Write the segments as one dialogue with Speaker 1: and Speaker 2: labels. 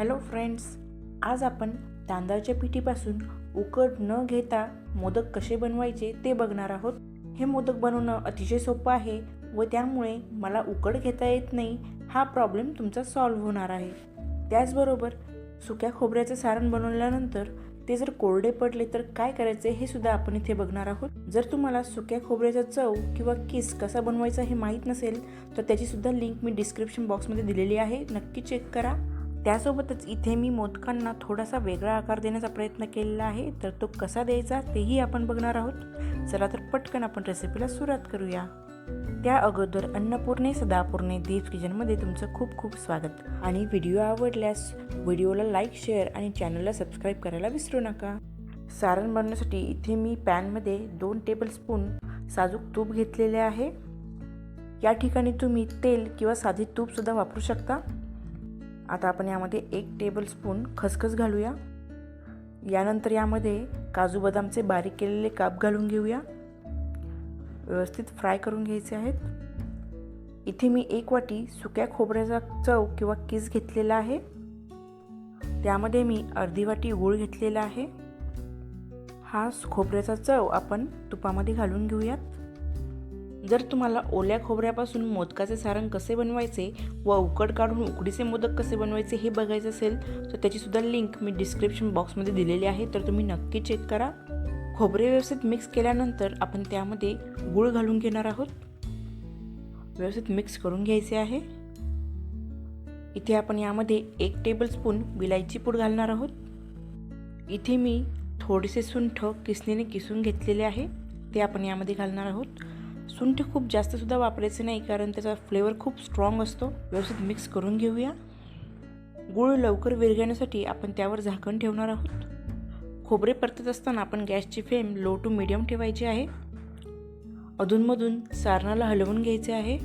Speaker 1: Hello friends आज आपण तांदळाच्या पिठीपासून उकड न घेता मोदक कसे बनवायचे ते बघणार आहोत. हे मोदक बनवणं अतिशय सोपं आहे व त्यामुळे मला उकड घेता येत नाही हा प्रॉब्लेम तुमचा सॉल्व्ह होणार आहे. त्याचबरोबर सुक्या खोबऱ्याचं सारण बनवल्यानंतर ते जर कोरडे पडले तर काय करायचे हे सुद्धा आपण इथे बघणार आहोत. जर तुम्हाला सुक्या खोबऱ्याचा चव किंवा किस कसा बनवायचा हे माहीत नसेल तर त्याची सुद्धा लिंक मी डिस्क्रिप्शन बॉक्समध्ये दिलेली आहे. नक्की चेक करा. त्यासोबतच इथे मी मोदकांना थोडासा वेगळा आकार देण्याचा प्रयत्न केलेला आहे. तर तो कसा द्यायचा तेही आपण बघणार आहोत. चला तर पटकन आपण रेसिपीला सुरुवात करूया. त्या अगोदर अन्नपूर्णे सदापूर्णे देव किचनमध्ये तुमचं खूप खूप स्वागत. आणि व्हिडिओ आवडल्यास व्हिडिओला लाईक शेअर आणि चॅनलला सबस्क्राईब करायला विसरू नका. सारण बनवण्यासाठी इथे मी पॅनमध्ये दोन टेबलस्पून साजूक तूप घेतलेले आहे. या ठिकाणी तुम्ही तेल किंवा साधे तूपसुद्धा वापरू शकता. आता आपण यामध्ये एक टेबलस्पून खसखस घालूया. यानंतर यामध्ये काजू बदामचे बारीक केलेले काप घालून घेऊया. व्यवस्थित फ्राय करून घ्यायचे आहेत. इथे मी एक वाटी सुक्या खोबऱ्याचा चव किंवा किस घेतलेला आहे. त्यामध्ये मी अर्धी वाटी गूळ घेतलेला आहे. हा खोबऱ्याचा चव आपण तुपामध्ये घालून घेऊयात. जर तुम्हाला ओल्या खोबऱ्यापासून मोदकाचे सारण कसे बनवायचे व उकड काढून उकडीचे मोदक कसे बनवायचे हे बघायचं असेल तर त्याचीसुद्धा लिंक मी डिस्क्रिप्शन बॉक्समध्ये दिलेली आहे तर तुम्ही नक्की चेक करा. खोबरे व्यवस्थित मिक्स केल्यानंतर आपण त्यामध्ये गूळ घालून घेणार आहोत. व्यवस्थित मिक्स करून घ्यायचे आहे. इथे आपण यामध्ये एक टेबलस्पून विलायची पूड घालणार आहोत. इथे मी थोडेसे सुंठ किसणीने किसून घेतलेले आहे ते आपण यामध्ये घालणार आहोत. सुंठ खूप जास्तसुद्धा वापरायचे नाही कारण त्याचा फ्लेवर खूप स्ट्रॉंग असतो. व्यवस्थित मिक्स करून घेऊया. गूळ लवकर विरघळण्यासाठी आपण त्यावर झाकण ठेवणार आहोत. खोबरे परतत असताना आपण गॅसची फ्लेम लो टू मिडियम ठेवायची आहे. अधूनमधून सारणाला हलवून घ्यायचे आहे.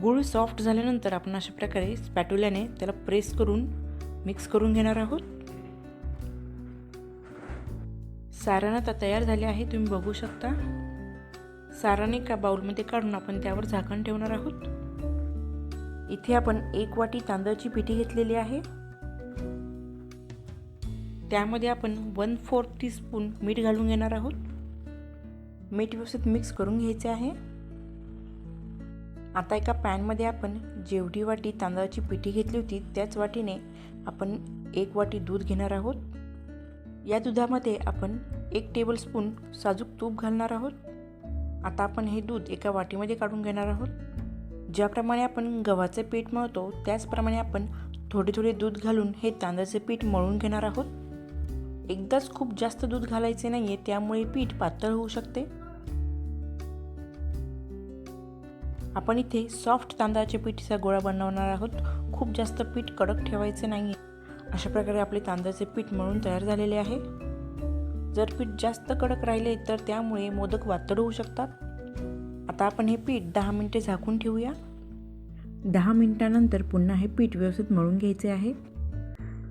Speaker 1: गूळ सॉफ्ट झाल्यानंतर आपण अशा प्रकारे स्पॅटुल्याने त्याला प्रेस करून मिक्स करून घेणार आहोत. सारण आता तयार झाले आहे तुम्ही बघू शकता. साराने एका बाउलमध्ये काढून आपण त्यावर झाकण ठेवणार आहोत? इथे आपण एक वाटी तांदळाची पिठी घेतलेली आहे. त्यामध्ये आपण वन फोर्थ टीस्पून मीठ घालून घेणार आहोत. मीठ व्यवस्थित मिक्स करून घ्यायचे आहे. आता एका पॅनमध्ये आपण जेवढी वाटी तांदळाची पिठी घेतली होती त्याच वाटीने आपण एक वाटी दूध घेणार आहोत. या दुधामध्ये आपण एक टेबलस्पून साजूक तूप घालणार आहोत. आता आपण हे दूध एका वाटीमध्ये काढून घेणार आहोत. ज्याप्रमाणे आपण गव्हाचे पीठ मळतो त्याचप्रमाणे आपण थोडे थोडे दूध घालून हे तांदळाचे पीठ मळून घेणार आहोत. एकदाच खूप जास्त दूध घालायचे नाही आहे त्यामुळे पीठ पातळ होऊ शकते. आपण इथे सॉफ्ट तांदळाच्या पिठीचा गोळा बनवणार आहोत. खूप जास्त पीठ कडक ठेवायचे नाही अशा प्रकारे आपले तांदळाचे पीठ मळून तयार झालेले आहे. जर पीठ जास्त कडक राहिले तर त्यामुळे मोदक वातड होऊ शकतात. आता आपण हे पीठ दहा मिनटे झाकून ठेवूया. दहा मिनिटानंतर पुन्हा हे पीठ व्यवस्थित मळून घ्यायचे आहे.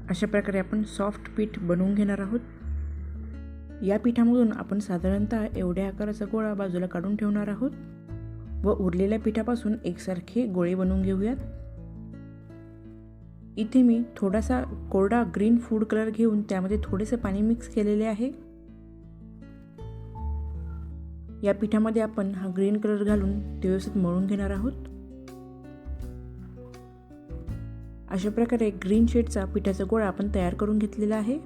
Speaker 1: अशा प्रकारे आपण सॉफ्ट पीठ बनवून घेणार आहोत. या पिठामधून आपण साधारणतः एवढ्या आकाराचा गोळा बाजूला काढून ठेवणार आहोत व उरलेल्या पिठापासून एकसारखे गोळे बनवून घेऊयात. इथे मी थोडासा कोरडा ग्रीन फूड कलर घेऊन त्यामध्ये थोडेसे पाणी मिक्स केलेले आहे. या पिठामध्ये आपण हा ग्रीन कलर घालून ते व्यवस्थित मळून घेणार आहोत. अशा प्रकारे ग्रीन शेडचा पिठाचा गोळा आपण तयार करून घेतलेला आहे.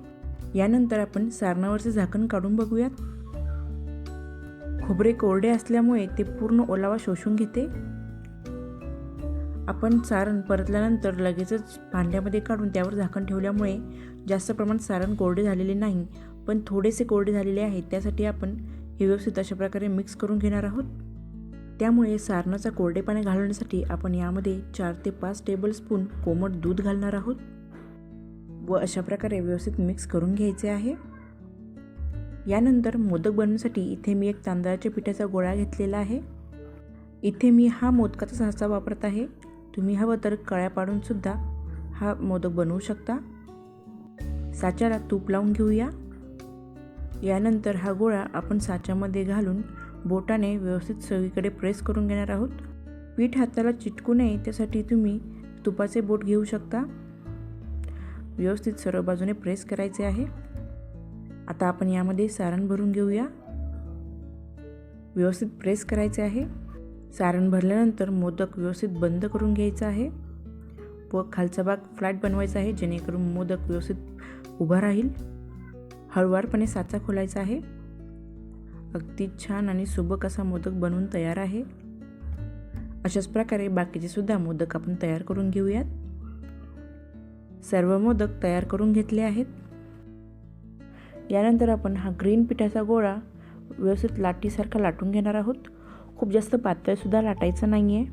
Speaker 1: यानंतर आपण सारणावरचे झाकण काढून बघूयात. खोबरे कोरडे असल्यामुळे ते पूर्ण ओलावा शोषून घेते. आपण सारण परतल्यानंतर लगेचच भांड्यामध्ये काढून त्यावर झाकण ठेवल्यामुळे जास्त प्रमाणात सारण कोरडे झालेले नाही पण थोडेसे कोरडे झालेले आहेत त्यासाठी आपण हे व्यवस्थित अशा प्रकारे मिक्स करून घेणार आहोत. त्यामुळे सारणाचा कोरडेपणा घालवण्यासाठी आपण यामध्ये चार ते पाच टेबलस्पून कोमट दूध घालणार आहोत व अशा प्रकारे व्यवस्थित मिक्स करून घ्यायचे आहे. यानंतर मोदक बनवण्यासाठी इथे मी एक तांदळाच्या पिठाचा गोळा घेतलेला आहे. इथे मी हा मोदकाचा साचा वापरत आहे. तुम्ही हवं तर कळ्या पाडूनसुद्धा हा मोदक बनवू शकता. साच्याला तूप लावून घेऊया. यानंतर हा गोळा आपण साच्यामध्ये घालून बोटाने व्यवस्थित सगळीकडे प्रेस करून घेणार आहोत. पीठ हाताला चिटकू नये त्यासाठी तुम्ही तुपाचे बोट घेऊ शकता. व्यवस्थित सर्व बाजूने प्रेस करायचे आहे. आता आपण यामध्ये सारण भरून घेऊया. व्यवस्थित प्रेस करायचे आहे. सारण भरल्यानंतर मोदक व्यवस्थित बंद करून घ्यायचा आहे. व खालचा भाग फ्लॅट बनवायचा आहे जेणेकरून मोदक व्यवस्थित उभा राहील. हळुवारपणे साचा खोलायचा आहे. अगदी छान आणि सुबक असा मोदक बनवून तयार आहे. अशाच प्रकारे बाकीचे सुद्धा मोदक आपण तयार करून घेऊयात. सर्व मोदक तयार करून घेतले आहेत. यानंतर आपण हा ग्रीन पिठाचा गोळा व्यवस्थित लाटीसारखा लाटून घेणार आहोत. खूप जास्त पातळसुद्धा लाटायचं नाही आहे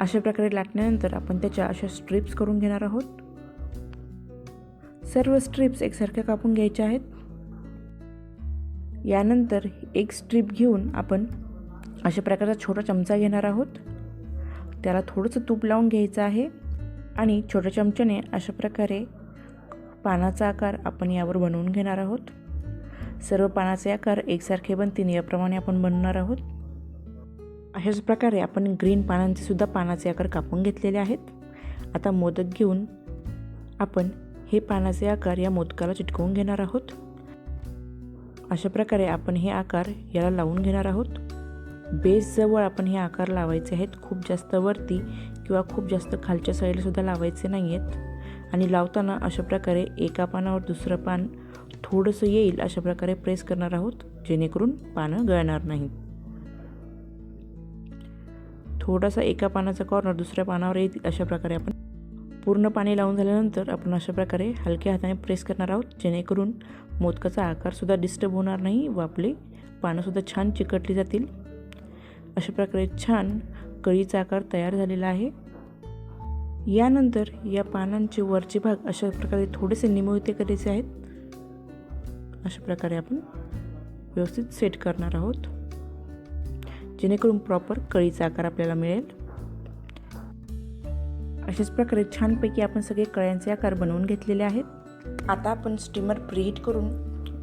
Speaker 1: अशा प्रकारे लाटल्यानंतर आपण त्याच्या अशा स्ट्रिप्स करून घेणार आहोत. सर्व स्ट्रिप्स एकसारख्या कापून घ्यायच्या आहेत. यानंतर एक स्ट्रीप घेऊन आपण अशा प्रकारचा छोटा चमचा घेणार आहोत. त्याला थोडंसं तूप लावून घ्यायचं आहे आणि छोट्या चमच्याने अशा प्रकारे पानाचा आकार आपण यावर बनवून घेणार आहोत. सर्व पानाचे आकार एकसारखे बनतील याप्रमाणे आपण बनवणार आहोत. अशाच प्रकारे आपण ग्रीन पानांचे सुद्धा पानाचे आकार कापून घेतलेले आहेत. आता मोदक घेऊन आपण हे पानाचे आकार या मोदकाला चिटकवून घेणार आहोत. अशा प्रकारे आपण हे आकार याला लावून घेणार आहोत. बेसजवळ आपण हे आकार लावायचे आहेत. खूप जास्त वरती किंवा खूप जास्त खालच्या साईडलासुद्धा लावायचे नाही आहेत आणि लावताना अशा प्रकारे एका पानावर दुसरं पान थोडंसं येईल अशा प्रकारे प्रेस करणार आहोत जेणेकरून पानं गळणार नाहीत. थोडासा एका पानाचा कॉर्नर दुसऱ्या पानावर येईल अशा प्रकारे आपण पूर्ण पाणी लावून झाल्यानंतर आपण अशा प्रकारे हलक्या हाताने प्रेस करणार आहोत जेणेकरून मोदकाचा आकारसुद्धा डिस्टर्ब होणार नाही व आपले पानंसुद्धा छान चिकटली जातील. अशा प्रकारे छान कळीचा आकार तयार झालेला आहे. यानंतर या पानांचे वरचे भाग अशा प्रकारे थोडेसे निमोहिते करायचे आहेत. अशा प्रकारे आपण व्यवस्थित सेट करणार आहोत. जेणेकरून प्रॉपर कळीचा आकार आपल्याला मिळेल. अशाच प्रकारे छानपैकी आपण सगळे कळ्यांचे आकार बनवून घेतलेले आहेत. आता आपण स्टीमर प्रीहीट करून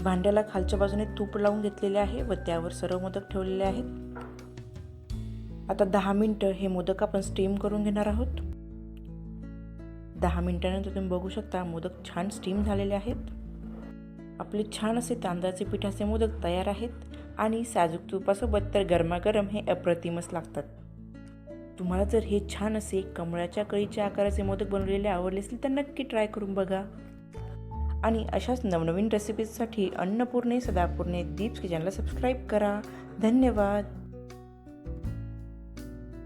Speaker 1: भांड्याला खालच्या बाजूने तूप लावून घेतलेले आहे व त्यावर सर्व मोदक ठेवलेले आहेत. आता दहा मिनटं हे मोदक आपण स्टीम करून घेणार आहोत. दहा मिनटानंतर तुम्ही बघू शकता मोदक छान स्टीम झालेले आहेत. आपले छान असे तांदळाचे पिठाचे मोदक तयार आहेत आणि साजूक तुपासोबत तर गरमागरम हे अप्रतिमच लागतात. तुम्हाला जर हे छान असे कमळाच्या कळीच्या आकाराचे मोदक बनवलेले आवडले असतील तर नक्की ट्राय करून बघा. आणि अशाच नवनवीन रेसिपीजसाठी अन्नपूर्णे सदापूर्णे दीप्स किचनला सबस्क्राईब करा. धन्यवाद.